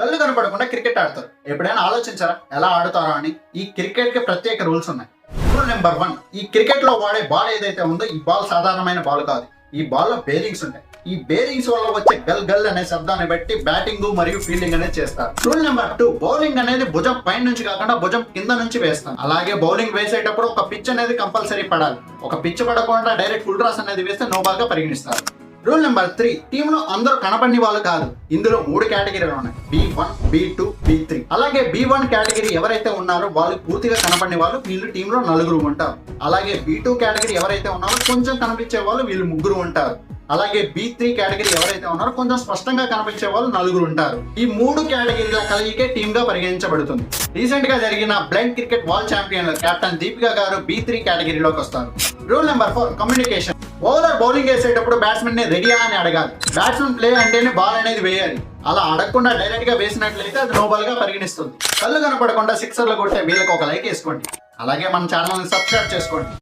కళ్ళు కనపడకుండా క్రికెట్ ఆడతారు. ఎప్పుడైనా ఆలోచించారా? ఎలా ఆడతారా అని? ఈ క్రికెట్కి ప్రత్యేక రూల్స్ ఉన్నాయి. రూల్ నెంబర్ వన్ ఈ క్రికెట్లో వాడే బాల్ ఏదైతే ఉందో ఈ బాల్ సాధారణమైన బాల్ కాదు. ఈ బాల్లో బేరింగ్స్ ఉంటాయి. ఈ బేరింగ్స్ వల్ల వచ్చే గల్ గల్ అనే శబ్దాన్ని బట్టి బ్యాటింగ్ మరియు ఫీల్డింగ్ అనేది చేస్తారు. రూల్ నెంబర్ టూ బౌలింగ్ అనేది భుజం పైన నుంచి కాకుండా భుజం కింద నుంచి వేస్తాం అలాగే బౌలింగ్ వేసేటప్పుడు ఒక పిచ్ అనేది కంపల్సరీ పడాలి. ఒక పిచ్ పడకుండా డైరెక్ట్ ఫుల్ డ్రాస్ అనేది వేస్తే నో బాల్గా పరిగణిస్తారు. రూల్ నెంబర్ త్రీ టీంలో అందరూ కనపడిన వాళ్ళు కాదు. ఇందులో మూడు కేటగిరీలు ఉన్నాయి. B one B two B three అలాగే బి వన్ కేటగిరీ ఎవరైతే ఉన్నారో వాళ్ళు పూర్తిగా కనపడిన వాళ్ళు వీళ్ళు టీంలో నలుగురు ఉంటారు. అలాగే బి టూ కేటగిరీ ఎవరైతే ఉన్నారో కొంచెం కనిపించే వాళ్ళు వీళ్ళు ముగ్గురు ఉంటారు. అలాగే బి త్రీ కేటగిరీ ఎవరైతే ఉన్నారో కొంచెం స్పష్టంగా కనిపించే వాళ్ళు నలుగురు ఉంటారు. ఈ మూడు కేటగిరీల కలిగికే టీమ్గా పరిగణించబడుతుంది. రీసెంట్గా జరిగిన blind cricket world champion captain Deepika garu B three కేటగిరీలోకి వస్తారు. Rule number four communication bowler bowling వేసేటప్పుడు బ్యాట్స్మెన్ని రెడీయా అని అడగాలి. బ్యాట్స్మెన్ ప్లే అంటేనే బాల్ అనేది వేయాలి. అలా అడగకుండా డైరెక్ట్గా వేసినట్లయితే అది నోబాల్గా పరిగణిస్తుంది. కళ్ళు కనపడకుండా సిక్సర్లు కొట్టే వీళ్ళకి ఒక లైక్ వేసుకోండి. అలాగే మన ఛానల్ని సబ్స్క్రైబ్ చేసుకోండి.